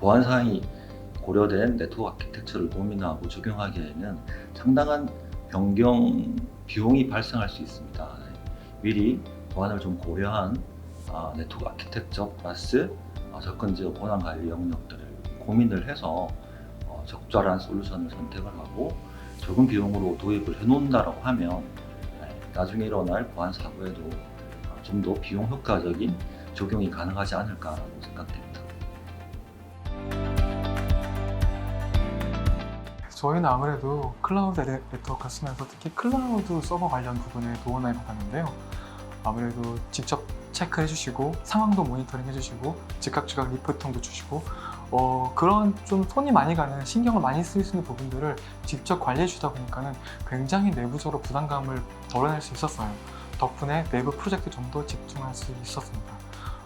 보안 사항이 고려된 네트워크 아키텍처를 고민하고 적용하기에는 상당한 변경 비용이 발생할 수 있습니다. 미리 보안을 좀 고려한 아, 네트워크 아키텍처 플러스 아, 접근 지역 권한 관리 영역들을 고민을 해서 어, 적절한 솔루션을 선택을 하고 적은 비용으로 도입을 해놓는다라고 하면 네, 나중에 일어날 보안 사고에도 좀 더 비용 효과적인 적용이 가능하지 않을까라고 생각됩니다. 저희는 아무래도 클라우드 네- 네트워크 쓰면서 특히 클라우드 서버 관련 부분에 도움을 받았는데요. 아무래도 직접 체크해 주시고 상황도 모니터링 해 주시고 즉각 즉각 리포팅도 주시고 어, 그런 좀 손이 많이 가는 신경을 많이 쓸 수 있는 부분들을 직접 관리해 주다 보니까는 굉장히 내부적으로 부담감을 덜어낼 수 있었어요. 덕분에 내부 프로젝트 좀 더 집중할 수 있었습니다.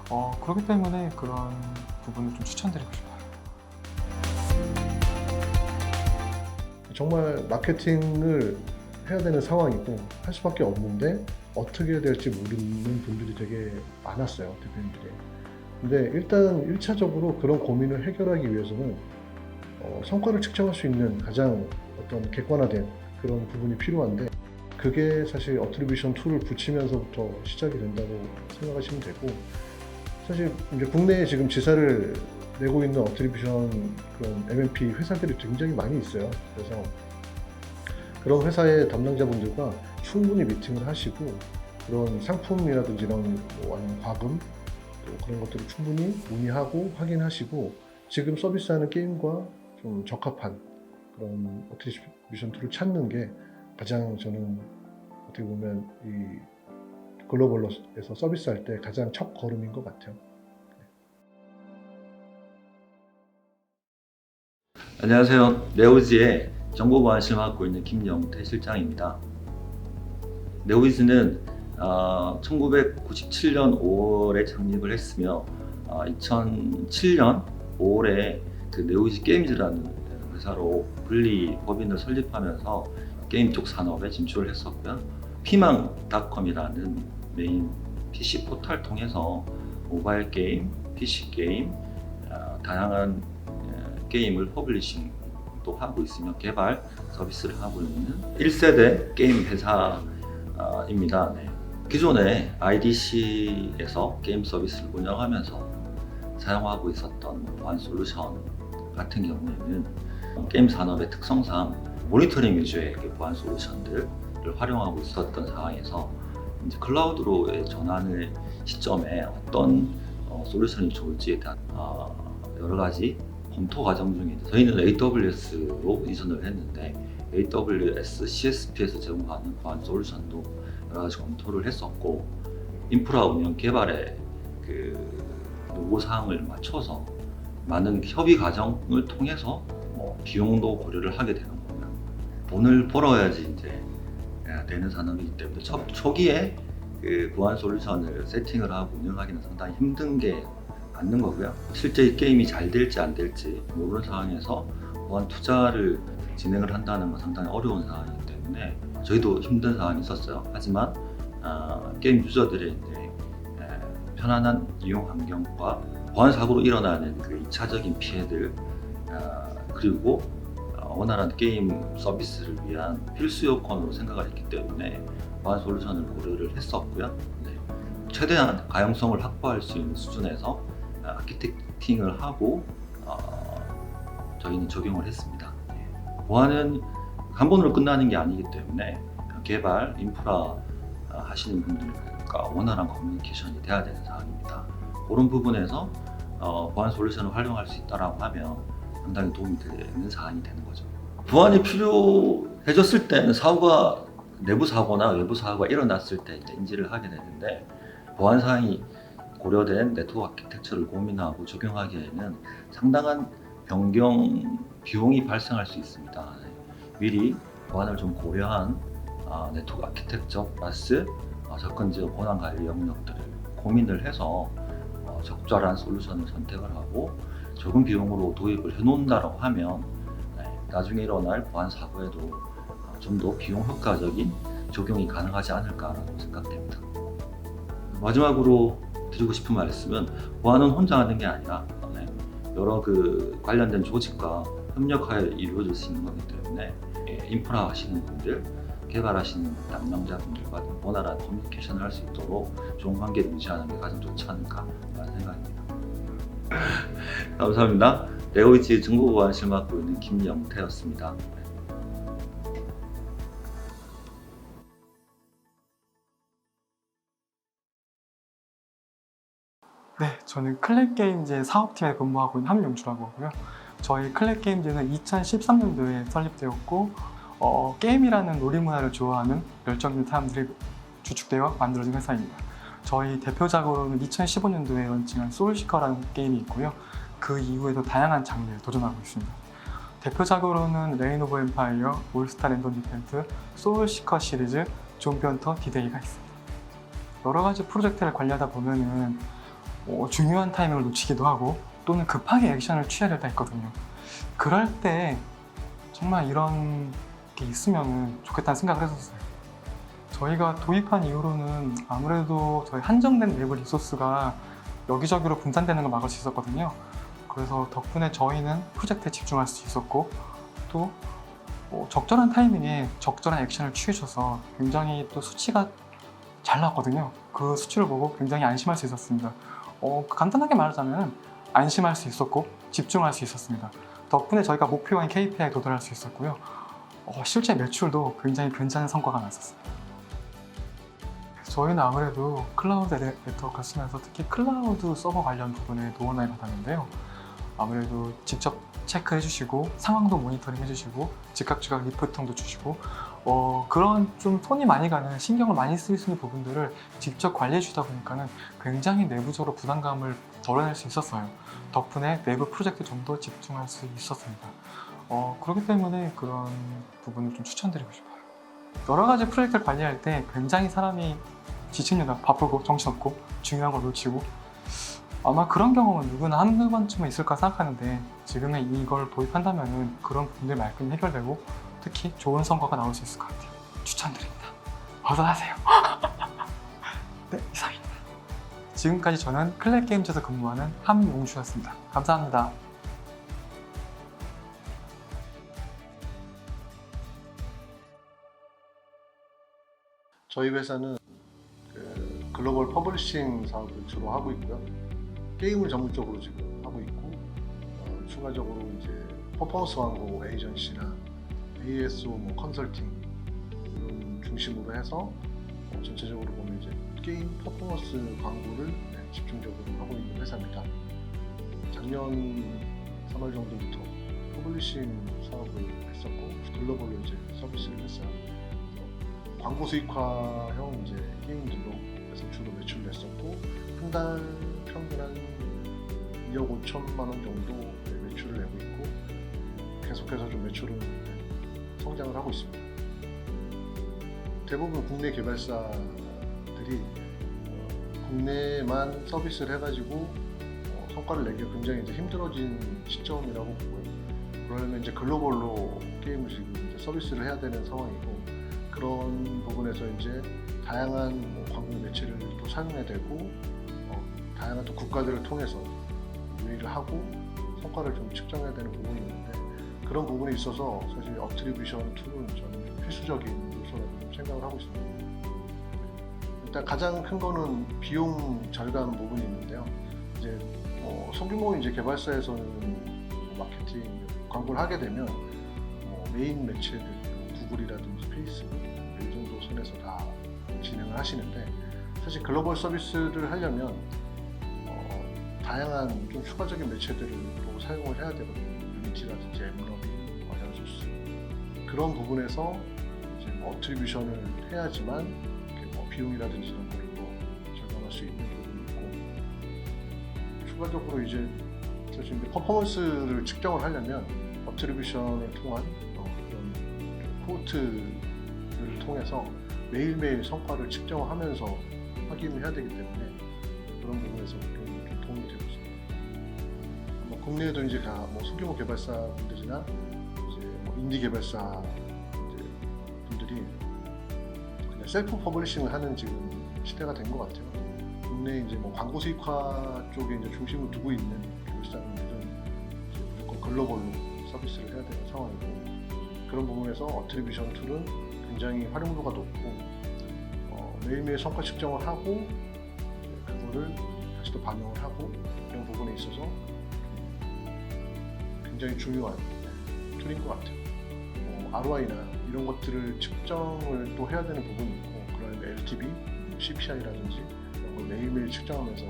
어, 그렇기 때문에 그런 부분을 좀 추천드리고 싶어요. 정말 마케팅을 해야 되는 상황이고 할 수밖에 없는데 어떻게 해야 될지 모르는 분들이 되게 많았어요 대표님들이. 근데 일단 1차적으로 그런 고민을 해결하기 위해서는 어, 성과를 측정할 수 있는 가장 어떤 객관화된 그런 부분이 필요한데 그게 사실 어트리뷰션 툴을 붙이면서부터 시작이 된다고 생각하시면 되고 사실 이제 국내에 지금 지사를 내고 있는 어트리뷰션 그런 MMP 회사들이 굉장히 많이 있어요. 그래서 그런 회사의 담당자분들과 충분히 미팅을 하시고 그런 상품이라든지 이런 뭐 아니면 과금 또 그런 것들을 충분히 문의하고 확인하시고 지금 서비스하는 게임과 좀 적합한 그런 어트리뷰션 툴을 찾는 게 가장 저는 어떻게 보면 이 글로벌에서 서비스할 때 가장 첫 걸음인 것 같아요. 안녕하세요. 네오즈의 정보보안실 맡고 있는 김영태 실장입니다. 네오즈는 어, 1997년 5월에 창립을 했으며 어, 2007년 5월에 그 네오즈 게임즈라는 회사로 분리 법인을 설립하면서 게임 쪽 산업에 진출을 했었고요. 피망닷컴이라는 메인 PC 포털 통해서 모바일 게임, PC 게임, 어, 다양한 어, 게임을 퍼블리싱도 하고 있으며 개발 서비스를 하고 있는 1세대 게임 회사입니다. 네. 기존에 IDC에서 게임 서비스를 운영하면서 사용하고 있었던 보안 솔루션 같은 경우에는 게임 산업의 특성상 모니터링 위주의 그 보안 솔루션들을 활용하고 있었던 상황에서 이제 클라우드로의 전환의 시점에 어떤 어, 솔루션이 좋을지에 대한 어, 여러 가지 검토 과정 중에 저희는 AWS로 이전을 했는데 AWS CSP에서 제공하는 보안 솔루션도 여러 가지 검토를 했었고 인프라 운영 개발에 그 요구 사항을 맞춰서 많은 협의 과정을 통해서 뭐 비용도 고려를 하게 되는 거고요. 돈을 벌어야지 이제 되는 산업이기 때문에 초, 초기에 그 보안 솔루션을 세팅을 하고 운영하기는 상당히 힘든 게 맞는 거고요. 실제 이 게임이 잘 될지 안 될지 모르는 상황에서 보안 투자를 진행을 한다는 건 상당히 어려운 상황이기 때문에 저희도 힘든 상황이 있었어요. 하지만 어, 게임 유저들의 이제 에, 편안한 이용 환경과 보안 사고로 일어나는 그 2차적인 피해들 어, 그리고 어, 원활한 게임 서비스를 위한 필수 요건으로 생각을 했기 때문에 보안 솔루션을 고려를 했었고요. 네. 최대한 가용성을 확보할 수 있는 수준에서 어, 아키텍팅을 하고 어, 저희는 적용을 했습니다. 네. 보안은 한 번으로 끝나는 게 아니기 때문에 개발, 인프라 어, 하시는 분들과 원활한 커뮤니케이션이 돼야 되는 상황입니다. 그런 부분에서 어, 보안 솔루션을 활용할 수 있다라고 하면 상당히 도움이 되는 사안이 되는 거죠. 보안이 필요해졌을 때는 사고가 내부 사고나 외부 사고가 일어났을 때 인지를 하게 되는데 보안 사항이 고려된 네트워크 아키텍처를 고민하고 적용하기에는 상당한 변경 비용이 발생할 수 있습니다. 미리 보안을 좀 고려한 아, 네트워크 아키텍처 플러스 어, 접근 지역 권한 관리 영역들을 고민을 해서 어, 적절한 솔루션을 선택을 하고 적은 비용으로 도입을 해놓는다고 하면 네, 나중에 일어날 보안 사고에도 어, 좀더 비용 효과적인 적용이 가능하지 않을까라고 생각됩니다. 마지막으로 드리고 싶은 말씀은 보안은 혼자 하는 게 아니라 네, 여러 그 관련된 조직과 협력하여 이루어질 수 있는 거기 때문에 예, 인프라 하시는 분들, 개발하시는 담당자분들과 원활한 커뮤니케이션을 할 수 있도록 좋은 관계를 유지하는 게 가장 좋지 않을까라는 생각입니다. 감사합니다. 레고이치 중국어관실 맡고 있는 김영태였습니다. 저는 클랩 게임즈의 사업팀에 근무하고 있는 함용주라고 하고요. 저희 클랩 게임즈는 2013년도에 설립되었고 어, 게임이라는 놀이 문화를 좋아하는 열정 있는 사람들이 주축되어 만들어진 회사입니다. 저희 대표작으로는 2015년도에 런칭한 소울시커라는 게임이 있고요. 그 이후에도 다양한 장르에 도전하고 있습니다. 대표작으로는 레인 오브 엠파이어, 올스타 랜덤 디펜트, 소울시커 시리즈, 좀비 헌터, 디데이가 있습니다. 여러 가지 프로젝트를 관리하다 보면은 어, 중요한 타이밍을 놓치기도 하고 또는 급하게 액션을 때 있거든요. 그럴 때 정말 이런 게 있으면 좋겠다는 생각을 했었어요. 저희가 도입한 이후로는 아무래도 저희 한정된 내부 리소스가 여기저기로 분산되는 걸 막을 수 있었거든요. 그래서 덕분에 저희는 프로젝트에 집중할 수 있었고 또 어, 적절한 타이밍에 적절한 액션을 취해줘서 굉장히 또 수치가 잘 나왔거든요. 그 수치를 보고 굉장히 안심할 수 있었습니다. 어, 간단하게 말하자면 안심할 수 있었고 집중할 수 있었습니다. 덕분에 저희가 목표인 KPI에 도달할 수 있었고요. 어, 실제 매출도 굉장히 괜찮은 성과가 났었어요. 저희는 아무래도 클라우드 네- 네트워크를 쓰면서 특히 클라우드 서버 관련 부분에 도움을 많이 받았는데요. 아무래도 직접 체크해 주시고 상황도 모니터링 해 주시고 즉각 즉각 리포팅도 주시고 어, 그런 좀 손이 많이 가는 신경을 많이 쓸 수 있는 부분들을 직접 관리해 주다 보니까는 굉장히 내부적으로 부담감을 덜어낼 수 있었어요. 덕분에 내부 프로젝트 좀 더 집중할 수 있었습니다. 어, 그렇기 때문에 그런 부분을 좀 추천드리고 싶어요. 여러 가지 프로젝트를 관리할 때 굉장히 사람이 지치느라 바쁘고 정신없고 중요한 걸 놓치고 아마 그런 경험은 누구나 한두 번쯤은 있을까 생각하는데 지금의 이걸 도입한다면 그런 부분들 말끔히 해결되고 특히 좋은 성과가 나올 수 있을 것 같아요. 추천드립니다. 어서 하세요. 네, 이상입니다. 지금까지 저는 클랩 게임즈에서 근무하는 함용주였습니다. 감사합니다. 저희 회사는 그 글로벌 퍼블리싱 사업을 주로 하고 있고요. 게임을 전문적으로 지금 하고 있고 어, 추가적으로 이제 퍼포먼스 광고 에이전시나 ASO 뭐 컨설팅 중심으로 해서 어, 전체적으로 보면 이제 게임 퍼포먼스 광고를 네, 집중적으로 하고 있는 회사입니다. 작년 3월 정도부터 퍼블리싱 사업을 했었고 글로벌로 이제 서비스를 했어요. 광고 수익화형 이제 게임들로 그래서 주로 매출을 냈었고 한 달 평균 한 2억 5천만 원 정도 매출을 내고 있고 계속해서 좀 매출은 성장을 하고 있습니다. 대부분 국내 개발사들이 어, 국내만 서비스를 해가지고 어, 성과를 내기가 굉장히 이제 힘들어진 시점이라고 보고요. 그러려면 이제 글로벌로 게임을 지금 이제 서비스를 해야 되는 상황이고 그런 부분에서 이제 다양한 뭐 광고 매체를 또 사용해야 되고 어, 다양한 또 국가들을 통해서 유의를 하고 성과를 좀 측정해야 되는 부분이 있는데 그런 부분에 있어서 사실 어트리뷰션 툴은 저는 좀 필수적인 요소라고 좀 생각을 하고 있습니다. 일단 가장 큰 거는 비용 절감 부분이 있는데요. 이제 어, 소규모 이제 개발사에서는 마케팅 광고를 하게 되면 뭐 메인 매체들 구글이라든지 페이스북 이 정도 선에서 다 진행을 하시는데 사실 글로벌 서비스를 하려면 어, 다양한 좀 추가적인 매체들을 또 사용을 해야 되거든요. 유니티라든지 엠러빙, 어전소스. 그런 부분에서 이제 뭐 어트리뷰션을 해야지만 뭐 비용이라든지 이런 거를 또 절감할 수 있는 부분이 있고. 추가적으로 이제 사실 이제 퍼포먼스를 측정을 하려면 어트리뷰션을 통한 어, 그런 코트를 통해서 매일매일 성과를 측정을 하면서 확인을 해야 되기 때문에 그런 부분에서 국내에도 이제 다뭐 소규모 개발사 분들이나 이제 뭐 인디 개발사 이제 분들이 그냥 셀프 퍼블리싱을 하는 지금 시대가 된 것 같아요. 국내 이제 뭐 광고 수익화 쪽에 이제 중심을 두고 있는 개발사분들은 글로벌로 서비스를 해야 되는 상황이고 그런 부분에서 어트리뷰션 툴은 굉장히 활용도가 높고 어, 매일매일 성과 측정을 하고 그거를 다시 또 반영을 하고 이런 부분에 있어서 굉장히 중요한 툴인 것 같아요. 뭐 ROI나 이런 것들을 측정을 또 해야 되는 부분이 있고 그러니까 LTV, CPI라든지 이런 걸 매일매일 측정하면서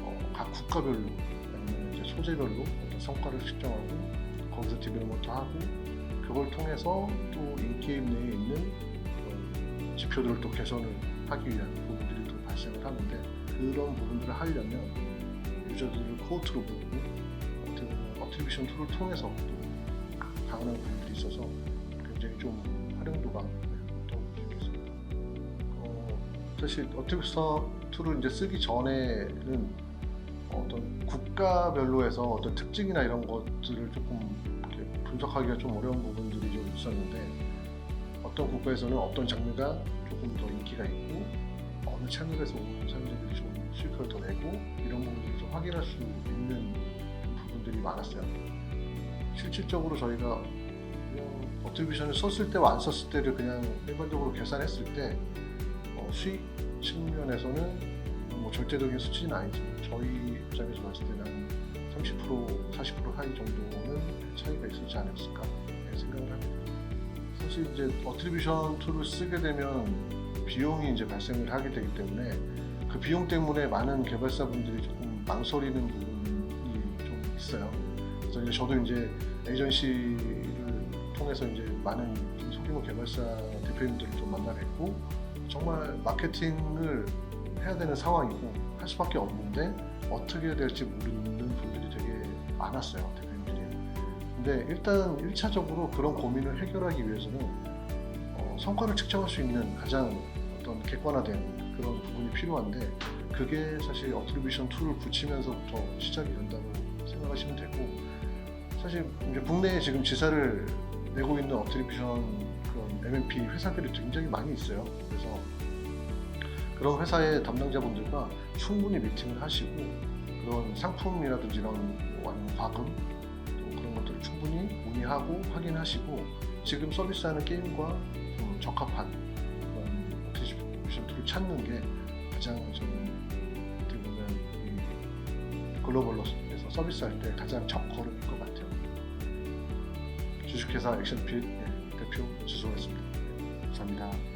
어, 각 국가별로 아니면 이제 소재별로 어떤 성과를 측정하고 거기서 디벨롭먼트 하고 그걸 통해서 또 인게임 내에 있는 그런 지표들을 또 개선을 하기 위한 부분들이 또 발생을 하는데 그런 부분들을 하려면 유저들을 코어트로 부르고 어트리뷰션 툴을 통해서 또 가능한 부분들이 있어서 굉장히 좀 활용도가 높다고 볼수 있겠습니다. 어, 사실 어트리뷰션 툴을 이제 쓰기 전에는 어떤 국가별로에서 어떤 특징이나 이런 것들을 조금 분석하기가 좀 어려운 부분들이 좀 있었는데 어떤 국가에서는 어떤 장르가 조금 더 인기가 있고 어느 채널에서 오는 사람들이 좀 수익을 더 내고 이런 부분들을 좀 확인할 수 있는 부분들이 많았어요. 실질적으로 저희가 그냥 어트리뷰션을 썼을 때와 안 썼을 때를 그냥 일반적으로 계산했을 때 어, 수익 측면에서는 뭐 절대적인 수치는 아니지만 저희 입장에서 봤을 때는 한30% 40% 하이 정도는 차이가 있었지 않았을까 네, 생각을 합니다. 사실 이제 어트리뷰션 툴을 쓰게 되면 비용이 이제 발생을 하게 되기 때문에 그 비용 때문에 많은 개발사분들이 조금 망설이는 있어요. 그래서 저도 이제 에이전시를 통해서 이제 많은 좀 소규모 개발사 대표님들을 좀 만나 뵙고 정말 마케팅을 해야 되는 상황이고 할 수밖에 없는데 어떻게 해야 될지 모르는 분들이 되게 많았어요 대표님들이. 근데 일단 1차적으로 그런 고민을 해결하기 위해서는 어, 성과를 측정할 수 있는 가장 어떤 객관화된 그런 부분이 필요한데 그게 사실 어트리뷰션 툴을 붙이면서부터 시작이 된다고 생각하시면 되고 사실 이제 국내에 지금 지사를 내고 있는 어트리뷰션 그런 MMP 회사들이 굉장히 많이 있어요. 그래서 그런 회사의 담당자분들과 충분히 미팅을 하시고 그런 상품이라든지 이런 뭐 아니면 과금 또 그런 것들을 충분히 문의하고 확인하시고 지금 서비스하는 게임과 좀 적합한 그런 툴을 찾는 게 가장 저는 어떻게 보면 이 글로벌로에서 서비스할 때 가장 첫 걸음일 것 같아요. 주식회사 액션핏 예, 대표 주소였습니다. 감사합니다.